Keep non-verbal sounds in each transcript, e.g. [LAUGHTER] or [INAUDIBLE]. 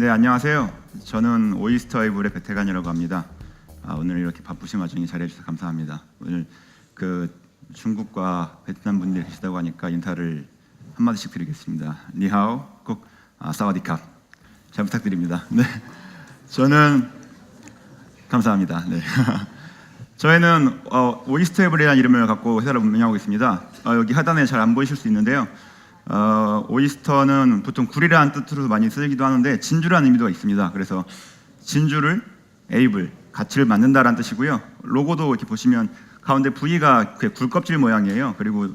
네 안녕하세요. 저는 오이스터 에이블의 배태관이라고 합니다. 아, 오늘 이렇게 바쁘신 와중에 잘해주셔서 감사합니다. 오늘 그 중국과 베트남 분들이 계시다고 하니까 인사를 한 마디씩 드리겠습니다. 니하오, 꼭 아, 사와디캅. 잘 부탁드립니다. 네, 저는 감사합니다. 네. [LAUGHS] 저희는 어, 오이스터 에이블이라는 이름을 갖고 회사를 운영하고 있습니다. 어, 여기 하단에 잘 안 보이실 수 있는데요. 어, 오이스터는 보통 굴이라는 뜻으로 많이 쓰기도 하는데 진주라는 의미도 있습니다. 그래서 진주를 에이블 가치를 만든다라는 뜻이고요. 로고도 이렇게 보시면 가운데 그 굴껍질 모양이에요. 그리고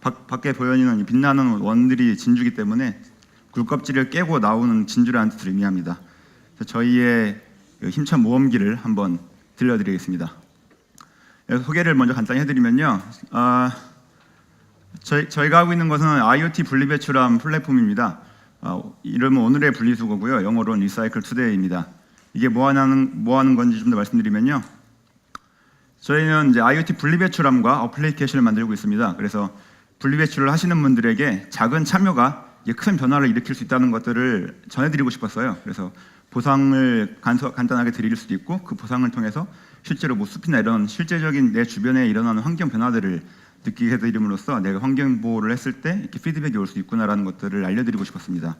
밖, 밖에 보여지는 이 빛나는 원들이 진주기 때문에 굴껍질을 깨고 나오는 진주라는 뜻을 의미합니다. 저희의 그 힘찬 모험기를 한번 들려드리겠습니다. 예, 소개를 먼저 간단히 해드리면요. 아, 저희, 저희가 하고 있는 것은 IoT 분리배출함 플랫폼입니다. 어, 이름은 오늘의 분리수거고요. 영어로는 리사이클 투데이입니다. 이게 뭐 하는 뭐 하는 건지 좀 더 말씀드리면요. 저희는 이제 IoT 분리배출함과 어플리케이션을 만들고 있습니다. 그래서 분리배출을 하시는 분들에게 작은 참여가 큰 변화를 일으킬 수 있다는 것들을 전해드리고 싶었어요. 그래서 보상을 간소, 간단하게 드릴 수도 있고 그 보상을 통해서 실제로 뭐 숲이나 이런 실제적인 내 주변에 일어나는 환경 변화들을 느끼게 해드림으로써 내가 환경 보호를 했을 때 이렇게 피드백이 올 수 있구나라는 것들을 알려드리고 싶었습니다.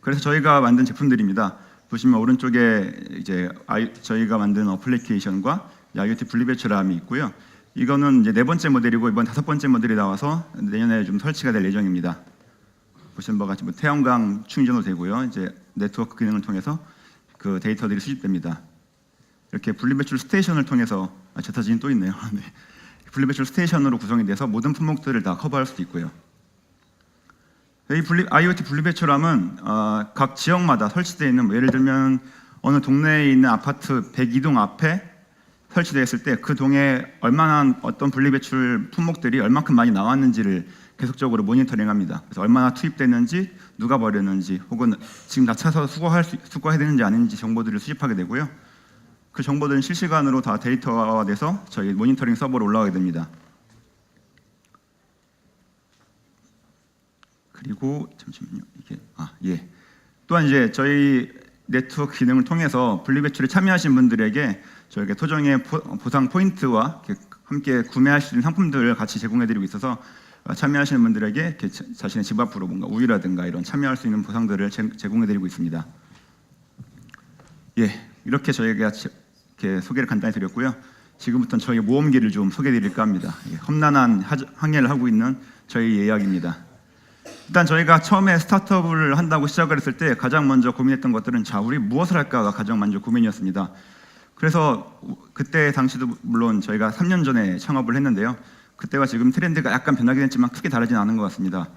그래서 저희가 만든 제품들입니다. 보시면 오른쪽에 이제 저희가 만든 어플리케이션과 IoT 분리배출함이 있고요. 이거는 이제 네 번째 모델이고 이번 다섯 번째 모델이 나와서 내년에 좀 설치가 될 예정입니다. 보시는 바와 같이 뭐 태양광 충전도 되고요. 이제 네트워크 기능을 통해서 그 데이터들이 수집됩니다. 이렇게 분리배출 스테이션을 통해서 아, 제 사진이 또 있네요. [LAUGHS] 네. 분리배출 스테이션으로 구성이 돼서 모든 품목들을 다 커버할 수도 있고요. 이 분리, IoT 분리배출함은 어, 각 지역마다 설치되어 있는 뭐 예를 들면 어느 동네에 있는 아파트 102동 앞에 설치되어 있을 때 그 동에 얼마나 어떤 분리배출 품목들이 얼마큼 많이 나왔는지를 계속적으로 모니터링합니다. 그래서 얼마나 투입됐는지, 누가 버렸는지, 혹은 지금 다 차서 수거할 수, 수거해야 되는지 아닌지 정보들을 수집하게 되고요. 그 정보들은 실시간으로 다 데이터화 돼서 저희 모니터링 서버로 올라가게 됩니다. 그리고 잠시만요. 이게 아 예. 또한 이제 저희 네트워크 기능을 통해서 분리 배출에 참여하신 분들에게 저에게 토종의 포, 보상 포인트와 함께 구매할 수 있는 상품들을 같이 제공해드리고 있어서 어, 참여하시는 분들에게 자신의 집 앞으로 뭔가 우유라든가 이런 참여할 수 있는 보상들을 제, 제공해드리고 있습니다. 예, 이렇게 저희가 지- 이렇게 소개를 간단히 드렸고요. 지금부터는 저희 모험기를 좀 소개해드릴까 합니다. 예, 험난한 하- 항해를 하고 있는 저희 예약입니다. 일단 저희가 처음에 스타트업을 한다고 시작을 했을 때 가장 먼저 고민했던 것들은 자 우리 무엇을 할까가 가장 먼저 고민이었습니다. 그래서 그때 당시도 물론 저희가 3년 전에 창업을 했는데요. 그때와 지금 트렌드가 약간 변하긴 했지만 크게 다르진 않은 것 같습니다.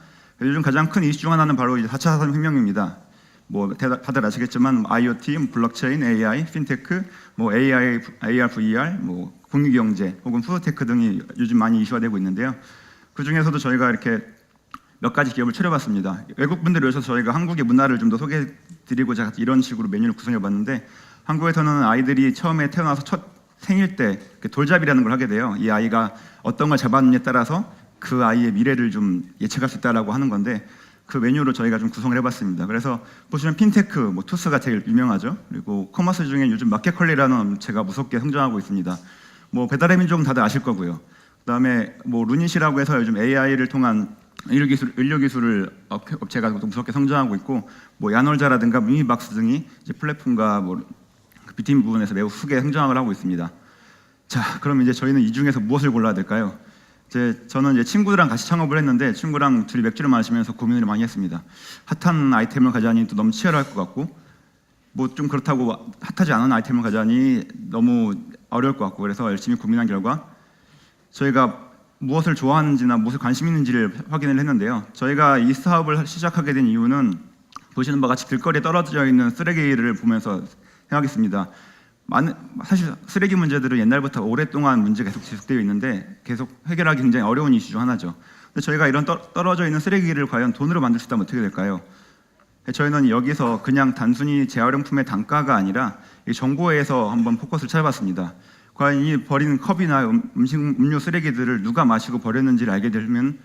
요즘 가장 큰 이슈 중 하나는 바로 이제 4차 산업혁명입니다. 뭐 다- 다들 아시겠지만 IoT, 블록체인, AI, 핀테크, 뭐 AI, AR, VR, 뭐 공유 경제 혹은 푸드테크 등이 요즘 많이 이슈화되고 있는데요. 그 중에서도 저희가 이렇게 몇 가지 기업을 추려봤습니다. 외국 분들이 오셔서 저희가 한국의 문화를 좀 더 소개해드리고자 이런 식으로 메뉴를 구성해봤는데 한국에서는 아이들이 처음에 태어나서 첫 생일 때그 돌잡이라는 걸 하게 돼요. 이 아이가 어떤 걸 잡았느냐에 따라서 그 아이의 미래를 좀 예측할 수 있다라고 하는 건데 그 메뉴로 저희가 좀 구성을 해봤습니다. 그래서 보시면 핀테크, 뭐 투스가 제일 유명하죠. 그리고 커머스 중에 요즘 마켓컬리라는 업체가 무섭게 성장하고 있습니다. 뭐 배달의 민족은 다들 아실 거고요. 그다음에 뭐 루닛이라고 해서 요즘 AI를 통한 의료 기술 의료 기술을 업체- 업체가 또 무섭게 성장하고 있고 뭐 야놀자라든가 미미박스 등이 이제 플랫폼과 뭐 비팀 부분에서 매우 크게 성장을 하고 있습니다. 자, 그럼 이제 저희는 이 중에서 무엇을 골라야 될까요? 이제 저는 이제 친구들랑 같이 창업을 했는데 친구랑 둘이 맥주를 마시면서 고민을 많이 했습니다. 핫한 아이템을 가자니 또 너무 치열할 것 같고 뭐 좀 그렇다고 핫하지 않은 아이템을 가자니 너무 어려울 것 같고 그래서 열심히 고민한 결과 저희가 무엇을 좋아하는지나 무엇을 관심 있는지를 확인을 했는데요. 저희가 이 사업을 시작하게 된 이유는 보시는 바와 같이 길거리에 떨어져 있는 쓰레기를 보면서 생각했습니다. 많은 사실 쓰레기 문제들은 옛날부터 오랫동안 문제가 계속 지속되어 있는데 계속 해결하기 굉장히 어려운 이슈 중 하나죠. 근데 저희가 이런 떠, 떨어져 있는 쓰레기를 과연 돈으로 만들 수 있다면 어떻게 될까요? 저희는 여기서 그냥 단순히 재활용품의 단가가 아니라 이 정보에서 한번 포커스를 찾아봤습니다. 과연 이 버린 컵이나 음- 음식 음료 쓰레기들을 누가 마시고 버렸는지를 알게 되면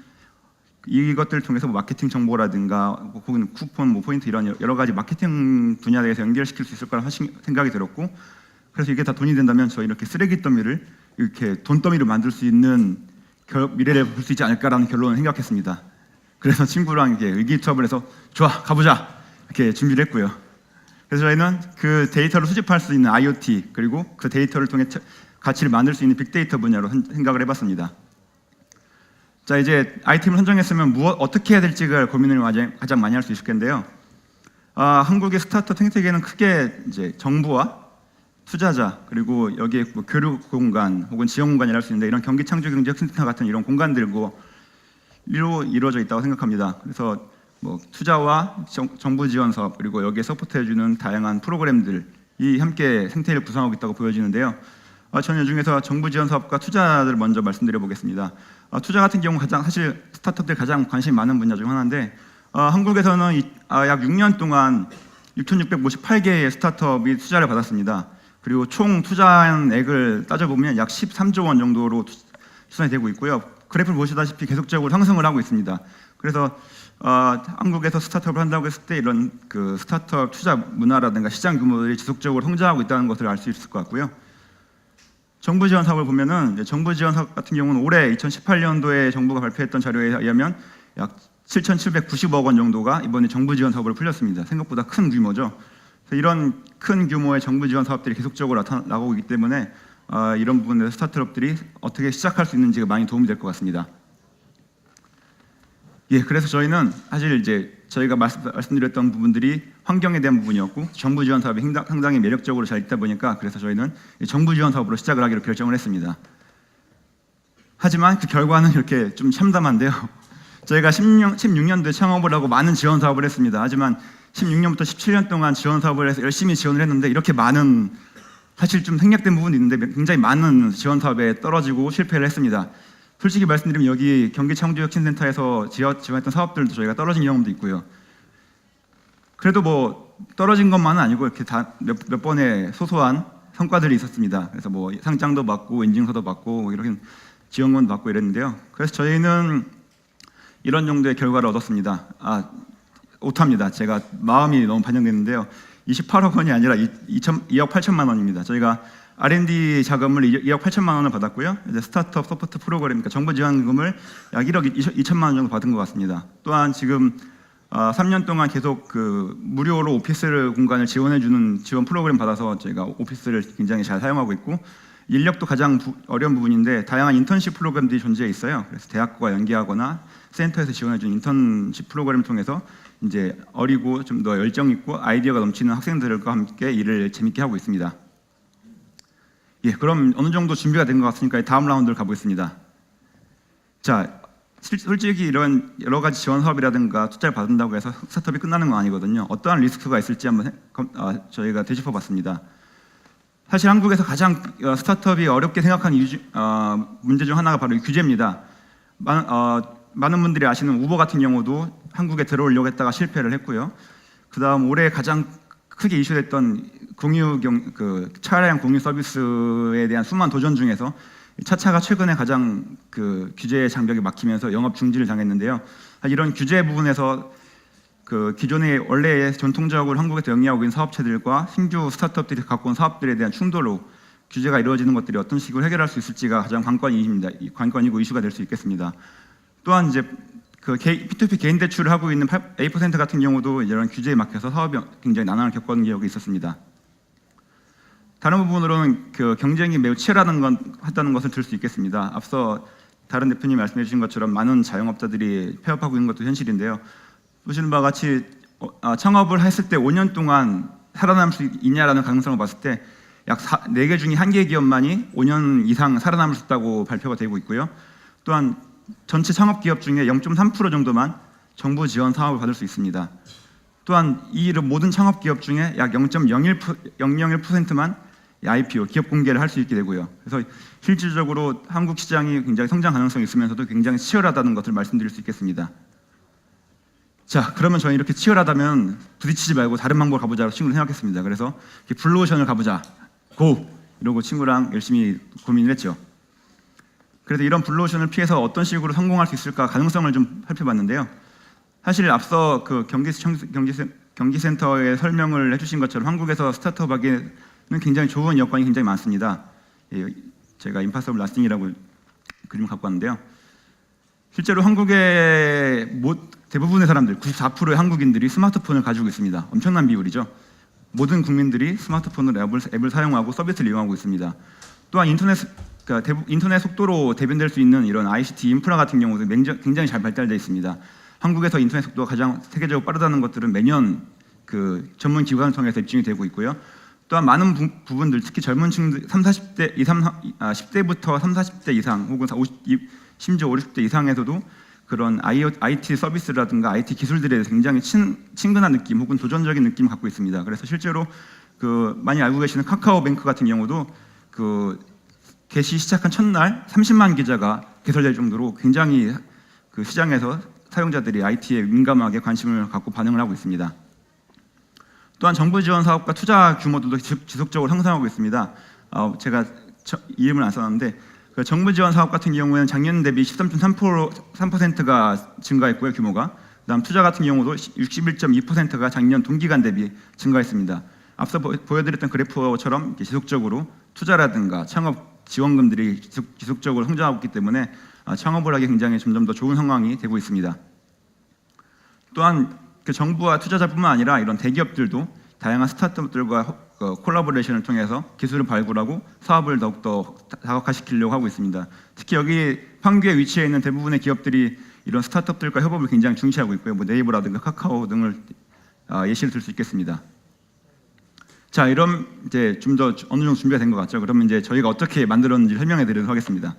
이것들을 통해서 뭐 마케팅 정보라든가 혹은 쿠폰, 뭐 포인트 이런 여러 가지 마케팅 분야에 대해서 연결시킬 수 있을 거라 하신- 생각이 들었고 그래서 이게 다 돈이 된다면 저희 이렇게 쓰레기 더미를 이렇게 돈 더미로 만들 수 있는 결- 미래를 볼 수 있지 않을까라는 결론을 생각했습니다. 그래서 친구랑 이렇게 의기투합을 해서 좋아 가보자 이렇게 준비를 했고요. 그래서 저희는 그 데이터를 수집할 수 있는 IoT 그리고 그 데이터를 통해 차- 가치를 만들 수 있는 빅데이터 분야로 선- 생각을 해봤습니다. 자 이제 아이템을 선정했으면 무엇 어떻게 해야 될지가 고민을 가장 많이 할 수 있을 텐데요. 아, 한국의 스타트업 생태계는 크게 이제 정부와 투자자 그리고 여기에 뭐 교육 공간 혹은 지원 공간이라 할 수 있는데 이런 경기 창조 경제 센터 같은 이런 공간들로 이루어져 있다고 생각합니다. 그래서 뭐 투자와 정, 정부 지원 사업 그리고 여기에 서포트해주는 다양한 프로그램들이 함께 생태를 구성하고 있다고 보여지는데요. 아, 저는 이 중에서 정부 지원 사업과 투자를 먼저 말씀드려 보겠습니다. 아, 투자 같은 경우 가장 사실 스타트업들 가장 관심이 많은 분야 중 하나인데 아, 한국에서는 이- 아, 약 6년 동안 6,658개의 스타트업이 투자를 받았습니다. 그리고 총 투자액을 따져보면 약 13조 원 정도로 투- 추산이 되고 있고요. 그래프를 보시다시피 계속적으로 상승을 하고 있습니다. 그래서 어, 한국에서 스타트업을 한다고 했을 때 이런 그 스타트업 투자 문화라든가 시장 규모들이 지속적으로 성장하고 있다는 것을 알 수 있을 것 같고요. 정부 지원 사업을 보면은 정부 지원 사업 같은 경우는 올해 2018년도에 정부가 발표했던 자료에 의하면 약 7,790억 원 정도가 이번에 정부 지원 사업으로 풀렸습니다. 생각보다 큰 규모죠. 이런 큰 규모의 정부 지원 사업들이 계속적으로 나타나고 있기 때문에 아, 이런 부분에서 스타트업들이 어떻게 시작할 수 있는지가 많이 도움이 될 것 같습니다. 예, 그래서 저희는 사실 이제 저희가 말씀, 말씀드렸던 부분들이 환경에 대한 부분이었고 정부 지원 사업이 상당- 상당히 매력적으로 잘 있다 보니까 그래서 저희는 이 정부 지원 사업으로 시작을 하기로 결정을 했습니다. 하지만 그 결과는 이렇게 좀 참담한데요. 저희가 16, 16년도에 창업을 하고 많은 지원 사업을 했습니다. 하지만 16년부터 17년 동안 지원 사업을 해서 열심히 지원을 했는데 이렇게 많은 사실 좀 생략된 부분이 있는데 굉장히 많은 지원 사업에 떨어지고 실패를 했습니다. 솔직히 말씀드리면 여기 경기 창조혁신센터에서 지원- 지원했던 사업들도 저희가 떨어진 경험도 있고요. 그래도 뭐 떨어진 것만은 아니고 이렇게 다몇몇 번의 소소한 성과들이 있었습니다. 그래서 뭐 상장도 받고 인증서도 받고 뭐 이런 지원금도 받고 이랬는데요. 그래서 저희는 이런 정도의 결과를 얻었습니다. 아, 오타입니다. 제가 마음이 너무 반영됐는데요. 28억 원이 아니라 2, 2억 8천만 원입니다. 저희가 R&D 자금을 2억 8천만 원을 받았고요. 이제 스타트업 서포트 프로그램, 정부 지원금을 약 1억 2천만 원 정도 받은 것 같습니다. 또한 지금 아, 3년 동안 계속 그 무료로 오피스 공간을 지원해주는 지원 프로그램 받아서 저희가 오피스를 굉장히 잘 사용하고 있고 인력도 가장 부- 어려운 부분인데 다양한 인턴십 프로그램들이 존재해 있어요. 그래서 대학과 연계하거나 센터에서 지원해주는 인턴십 프로그램을 통해서 이제 어리고 좀 더 열정 있고 아이디어가 넘치는 학생들과 함께 일을 재밌게 하고 있습니다. 예, 그럼 어느 정도 준비가 된 것 같으니까 다음 라운드를 가보겠습니다. 자, 실- 솔직히 이런 여러 가지 지원 사업이라든가 투자를 받는다고 해서 스타트업이 끝나는 건 아니거든요. 어떠한 리스크가 있을지 한번 아, 저희가 되짚어봤습니다. 사실 한국에서 가장 어, 스타트업이 어렵게 생각하는 중- 어, 문제 중 하나가 바로 이 규제입니다. 많, 어, 많은 분들이 아시는 우버 같은 경우도 한국에 들어오려고 했다가 실패를 했고요. 그 다음 올해 가장 크게 이슈됐던 공유 경, 그 차량 공유 서비스에 대한 수많은 도전 중에서 차차가 최근에 가장 그 규제의 장벽이 막히면서 영업 중지를 당했는데요. 사실 이런 규제 부분에서 그 기존의 원래 전통적으로 한국에서 영위하고 있는 사업체들과 신규 스타트업들이 갖고 온 사업들에 대한 충돌로 규제가 이루어지는 것들이 어떤 식으로 해결할 수 있을지가 가장 관건입니다. 이- 관건이고 이슈가 될 수 있겠습니다. 또한 이제 그 개- P2P 개인 대출을 하고 있는 8, A% 같은 경우도 이런 규제에 막혀서 사업이 굉장히 난항을 겪었던 기억이 있었습니다. 다른 부분으로는 그 경쟁이 매우 치열하다는 건 하다는 것을 들 수 있겠습니다. 앞서 다른 대표님 말씀해 주신 것처럼 많은 자영업자들이 폐업하고 있는 것도 현실인데요. 보시는 바와 같이 어, 아, 창업을 했을 때 5년 동안 살아남을 수 있냐라는 가능성을 봤을 때 약 4개 중에 1개 기업만이 5년 이상 살아남을 수 있다고 발표가 되고 있고요. 또한 전체 창업 기업 중에 0.3% 정도만 정부 지원 사업을 받을 수 있습니다. 또한 이 모든 창업 기업 중에 약 0.001%만 IPO 기업 공개를 할 수 있게 되고요. 그래서 실질적으로 한국 시장이 굉장히 성장 가능성이 있으면서도 굉장히 치열하다는 것을 말씀드릴 수 있겠습니다. 자, 그러면 저희 이렇게 치열하다면 부딪히지 말고 다른 방법을 가보자 친구를 생각했습니다. 그래서 블루오션을 가보자. 고! 이러고 친구랑 열심히 고민을 했죠. 그래서 이런 블루오션을 피해서 어떤 식으로 성공할 수 있을까 가능성을 좀 살펴봤는데요. 사실 앞서 그 경기 경기 경기센터에 설명을 해주신 것처럼 한국에서 스타트업 하기에는 굉장히 좋은 여건이 굉장히 많습니다. 예, 제가 임파서블 라스팅이라고 그림을 갖고 왔는데요. 실제로 한국의 모, 대부분의 사람들, 94%의 한국인들이 스마트폰을 가지고 있습니다. 엄청난 비율이죠. 모든 국민들이 스마트폰으로 앱을, 앱을 사용하고 서비스를 이용하고 있습니다. 또한 인터넷, 그러니까 인터넷 속도로 대변될 수 있는 이런 ICT 인프라 같은 경우도 굉장히 잘 발달되어 있습니다. 한국에서 인터넷 속도가 가장 세계적으로 빠르다는 것들은 매년 그 전문 기관을 통해서 입증이 되고 있고요. 또한 많은 부, 부분들 특히 젊은 층들 3, 40대, 2, 3, 아, 10대부터 3, 40대 이상 혹은 50, 이- 심지어 5, 60대 이상에서도 그런 IT 서비스라든가 IT 기술들에 대해서 굉장히 친, 친근한 느낌 혹은 도전적인 느낌을 갖고 있습니다. 그래서 실제로 그 많이 알고 계시는 카카오뱅크 같은 경우도 그 개시 시작한 첫날 30만 계좌가 개설될 정도로 굉장히 그 시장에서 사용자들이 IT에 민감하게 관심을 갖고 반응을 하고 있습니다. 또한 정부 지원 사업과 투자 규모도 지- 지속적으로 상승하고 있습니다. 어, 제가 저- 이름을 안 써놨는데 그 정부 지원 사업 같은 경우에는 작년 대비 13.3%가 증가했고요 규모가. 그다음 투자 같은 경우도 61.2%가 작년 동기간 대비 증가했습니다. 앞서 보, 보여드렸던 그래프처럼 지속적으로 투자라든가 창업 지원금들이 지속, 지속 적으로 성장하고 있기 때문에 아, 창업을 하기 굉장히 점점 더 좋은 상황이 되고 있습니다. 또한 그 정부와 투자자뿐만 아니라 이런 대기업들도 다양한 스타트업들과 허- 어, 콜라보레이션을 통해서 기술을 발굴하고 사업을 더욱더 다- 다각화시키려고 하고 있습니다. 특히 여기 판교에 위치해 있는 대부분의 기업들이 이런 스타트업들과 협업을 굉장히 중시하고 있고요. 뭐 네이버라든가 카카오 등을 아, 예시를 들 수 있겠습니다. 자, 이런 이제 좀 더 어느 정도 준비가 된 것 같죠. 그러면 이제 저희가 어떻게 만들었는지 설명해 드리도록 하겠습니다.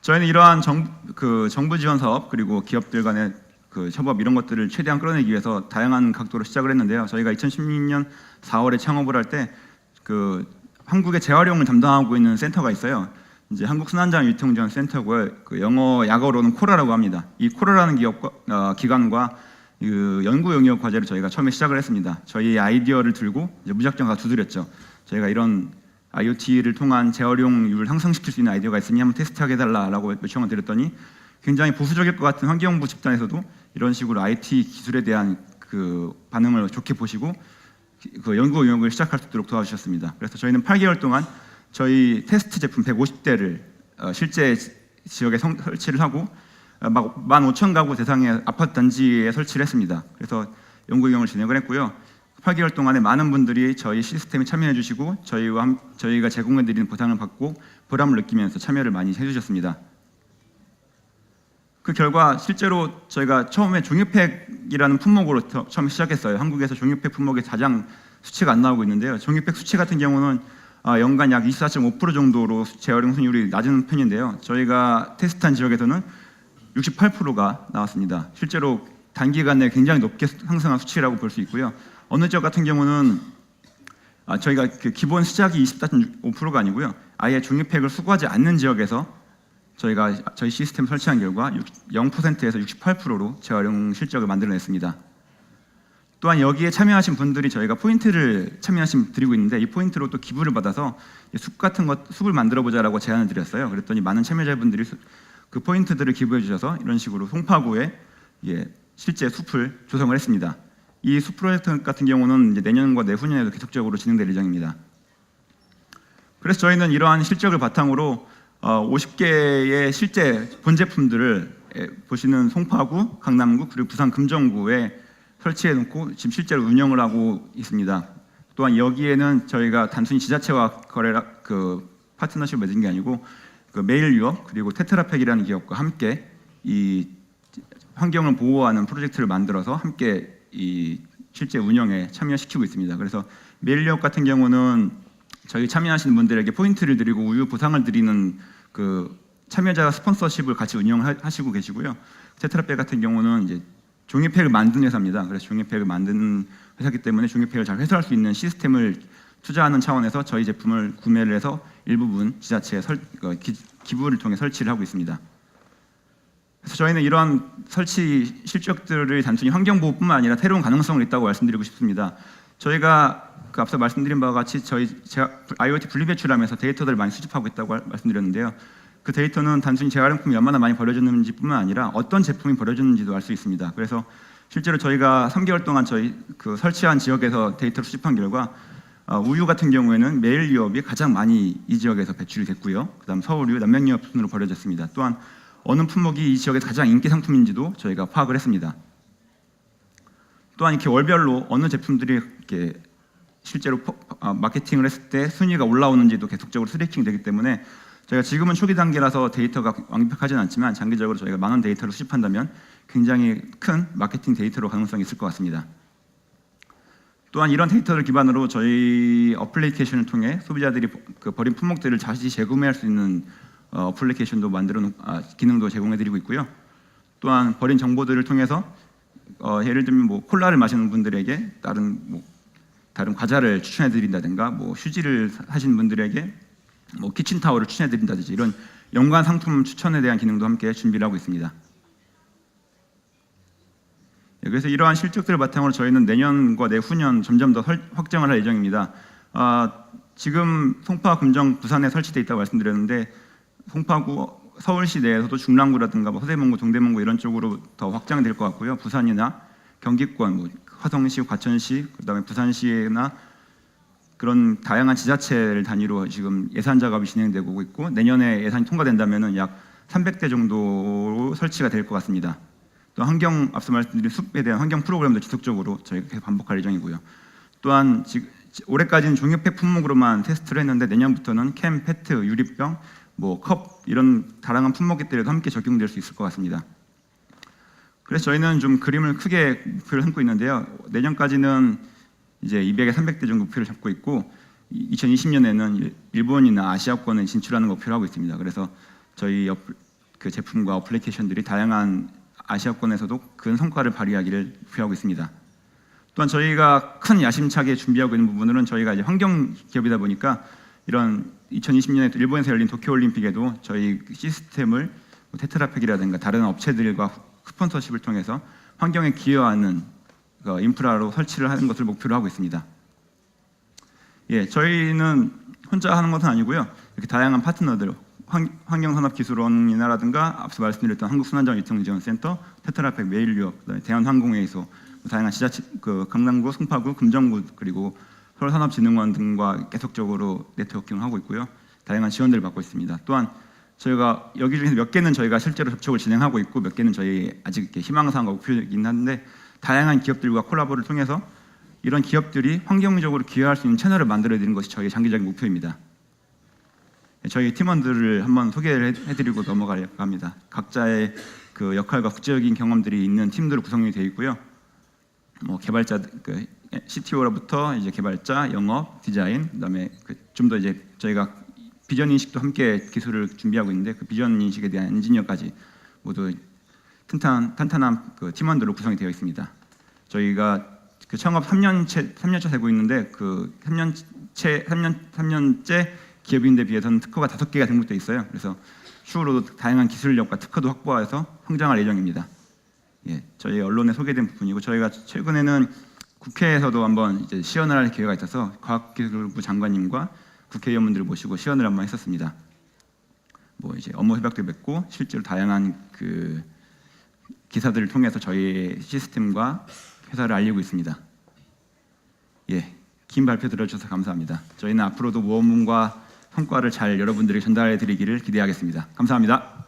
저희는 이러한 정, 그 정부 지원 사업 그리고 기업들 간의 그 협업 이런 것들을 최대한 끌어내기 위해서 다양한 각도로 시작을 했는데요. 저희가 2016년 4월에 창업을 할 때 그 한국의 재활용을 담당하고 있는 센터가 있어요. 이제 한국 순환장 유통지원 센터고요. 그 영어 약어로는 코라라고 합니다. 이 코라라는 기업과 어, 기관과 그 연구 용역 과제를 저희가 처음에 시작을 했습니다. 저희 아이디어를 들고 이제 무작정 가 두드렸죠. 저희가 이런 IoT를 통한 재활용률을 향상시킬 수 있는 아이디어가 있으니 한번 테스트하게 해달라라고 요청을 드렸더니 굉장히 보수적일 것 같은 환경부 집단에서도 이런 식으로 IT 기술에 대한 그 반응을 좋게 보시고 그 연구 용역을 시작할 수 있도록 도와주셨습니다. 그래서 저희는 8개월 동안 저희 테스트 제품 150대를 어, 실제 지역에 성- 설치를 하고 어, 막 15,000 가구 대상의 아파트 단지에 설치를 했습니다. 그래서 연구 용역을 진행을 했고요. 8개월 동안에 많은 분들이 저희 시스템에 참여해 주시고 저희와 함- 저희가 제공해 드리는 보상을 받고 보람을 느끼면서 참여를 많이 해 주셨습니다. 그 결과 실제로 저희가 처음에 종이팩이라는 품목으로 처- 처음 시작했어요. 한국에서 종이팩 품목의 가장 수치가 안 나오고 있는데요. 종이팩 수치 같은 경우는 아, 연간 약 24.5% 정도로 재활용 승률이 낮은 편인데요. 저희가 테스트한 지역에서는 68%가 나왔습니다. 실제로 단기간 내에 굉장히 높게 상승한 수치라고 볼 수 있고요. 어느 지역 같은 경우는 아, 저희가 그 기본 시작이 24.5%가 아니고요. 아예 종이팩을 수거하지 않는 지역에서 저희가 저희 시스템 설치한 결과 0%에서 68%로 재활용 실적을 만들어냈습니다. 또한 여기에 참여하신 분들이 저희가 포인트를 참여하신 드리고 있는데 이 포인트로 또 기부를 받아서 숲 같은 것 숲을 만들어 보자라고 제안을 드렸어요. 그랬더니 많은 참여자분들이 수- 그 포인트들을 기부해 주셔서 이런 식으로 송파구에 예, 실제 숲을 조성을 했습니다. 이 숲 프로젝트 같은 경우는 내년과 내후년에도 계속적으로 진행될 예정입니다. 그래서 저희는 이러한 실적을 바탕으로 어, 50개의 실제 본 제품들을 에, 보시는 송파구, 강남구 그리고 부산 금정구에 설치해 놓고 지금 실제로 운영을 하고 있습니다. 또한 여기에는 저희가 단순히 지자체와 거래라 그 파트너십 맺은 게 아니고 그 메일 유업 그리고 테트라팩이라는 기업과 함께 이 환경을 보호하는 프로젝트를 만들어서 함께 이 실제 운영에 참여시키고 있습니다. 그래서 메일 유업 같은 경우는 저희 참여하시는 분들에게 포인트를 드리고 우유 보상을 드리는 그 참여자 스폰서십을 같이 운영하시고 계시고요. 테트라팩 같은 경우는 이제 종이팩을 만든 회사입니다. 그래서 종이팩을 만드는 회사기 때문에 종이팩을 잘 회수할 수 있는 시스템을 투자하는 차원에서 저희 제품을 구매를 해서 일부분 지자체에 설, 어, 기, 기부를 통해 설치를 하고 있습니다. 그래서 저희는 이러한 설치 실적들을 단순히 환경 보호뿐만 아니라 새로운 가능성을 있다고 말씀드리고 싶습니다. 저희가 그 앞서 말씀드린 바와 같이 저희 제가 IoT 분리 배출하면서 데이터들을 많이 수집하고 있다고 할- 말씀드렸는데요. 그 데이터는 단순히 재활용품이 얼마나 많이 버려졌는지뿐만 아니라 어떤 제품이 버려졌는지도 알 수 있습니다. 그래서 실제로 저희가 3개월 동안 저희 그 설치한 지역에서 데이터를 수집한 결과 어, 우유 같은 경우에는 매일 유업이 가장 많이 이 지역에서 배출이 됐고요. 그다음 서울유, 남양유업 순으로 버려졌습니다. 또한 어느 품목이 이 지역에서 가장 인기 상품인지도 저희가 파악을 했습니다. 또한 이렇게 월별로 어느 제품들이 이렇게 실제로 포- 아, 마케팅을 했을 때 순위가 올라오는지도 계속적으로 트래킹 되기 때문에 저희가 지금은 초기 단계라서 데이터가 완벽하진 않지만 장기적으로 저희가 많은 데이터를 수집한다면 굉장히 큰 마케팅 데이터로 가능성이 있을 것 같습니다. 또한 이런 데이터를 기반으로 저희 어플리케이션을 통해 소비자들이 버- 그 버린 품목들을 다시 재구매할 수 있는 어, 어플리케이션도 만들어 놓, 아, 기능도 제공해드리고 있고요. 또한 버린 정보들을 통해서 어, 예를 들면 뭐 콜라를 마시는 분들에게 다른 뭐 다른 과자를 추천해드린다든가 뭐 휴지를 사신 분들에게 뭐 키친타월을 추천해드린다든지 이런 연관 상품 추천에 대한 기능도 함께 준비를 하고 있습니다. 예, 그래서 이러한 실적들을 바탕으로 저희는 내년과 내후년 점점 더 설- 확장을 할 예정입니다. 아, 지금 송파, 금정, 부산에 설치돼 있다고 말씀드렸는데 송파구 서울시 내에서도 중랑구라든가 뭐 서대문구, 동대문구 이런 쪽으로 더 확장될 것 같고요. 부산이나 경기권, 뭐 화성시, 과천시, 그다음에 부산시나 그런 다양한 지자체를 단위로 지금 예산 작업이 진행되고 있고 내년에 예산이 통과된다면은 약 300대 정도 설치가 될 것 같습니다. 또 환경 앞서 말씀드린 숲에 대한 환경 프로그램도 지속적으로 저희가 계속 반복할 예정이고요. 또한 지, 지- 올해까지는 종이팩 품목으로만 테스트를 했는데 내년부터는 캔, 페트, 유리병, 뭐 컵 이런 다양한 품목들에도 함께 적용될 수 있을 것 같습니다. 그래서 저희는 좀 그림을 크게 목표를 삼고 있는데요. 내년까지는 이제 200에 300대 정도 목표를 잡고 있고 2020년에는 일본이나 아시아권에 진출하는 목표를 하고 있습니다. 그래서 저희 어, 그 제품과 어플리케이션들이 다양한 아시아권에서도 큰 성과를 발휘하기를 목표하고 있습니다. 또한 저희가 큰 야심차게 준비하고 있는 부분은 저희가 이제 환경 기업이다 보니까 이런 2020년에 또 일본에서 열린 도쿄 올림픽에도 저희 시스템을 뭐 테트라팩이라든가 다른 업체들과 스폰서십을 통해서 환경에 기여하는 그 인프라로 설치를 하는 것을 목표로 하고 있습니다. 예, 저희는 혼자 하는 것은 아니고요. 이렇게 다양한 파트너들, 환, 환경산업기술원이나라든가 앞서 말씀드렸던 한국순환자원 유통지원센터, 테트라팩 메일유업, 대한항공회의소, 다양한 지자체, 그 강남구, 송파구, 금정구 그리고 서울산업진흥원 등과 계속적으로 네트워킹을 하고 있고요. 다양한 지원들을 받고 있습니다. 또한 저희가 여기 중에서 몇 개는 저희가 실제로 접촉을 진행하고 있고 몇 개는 저희 아직 이렇게 희망사항과 목표이긴 한데 다양한 기업들과 콜라보를 통해서 이런 기업들이 환경적으로 기여할 수 있는 채널을 만들어야 되는 것이 저희의 장기적인 목표입니다. 네, 저희 팀원들을 한번 소개를 해- 해드리고 넘어가려고 합니다. 각자의 그 역할과 국제적인 경험들이 있는 팀들로 구성이 되어 있고요. 뭐 개발자, 그 CTO로부터 이제 개발자, 영업, 디자인, 그다음에 그 좀 더 이제 저희가 비전 인식도 함께 기술을 준비하고 있는데 그 비전 인식에 대한 엔지니어까지 모두 탄탄 탄탄한 그 팀원들로 구성이 되어 있습니다. 저희가 그 창업 3년째 3년차 되고 있는데 그 3년째 3년 3년째 기업인데 비해서는 특허가 다섯 개가 등록돼 있어요. 그래서 추후로 다양한 기술력과 특허도 확보해서 성장할 예정입니다. 예, 저희 언론에 소개된 부분이고 저희가 최근에는 국회에서도 한번 이제 시연을 할 기회가 있어서 과학기술부 장관님과 국회의원분들을 모시고 시연을 한번 했었습니다. 뭐 이제 업무 협약도 맺고 실제로 다양한 그 기사들을 통해서 저희 시스템과 회사를 알리고 있습니다. 예, 긴 발표 들어주셔서 감사합니다. 저희는 앞으로도 모험과 성과를 잘 여러분들에게 전달해 드리기를 기대하겠습니다. 감사합니다.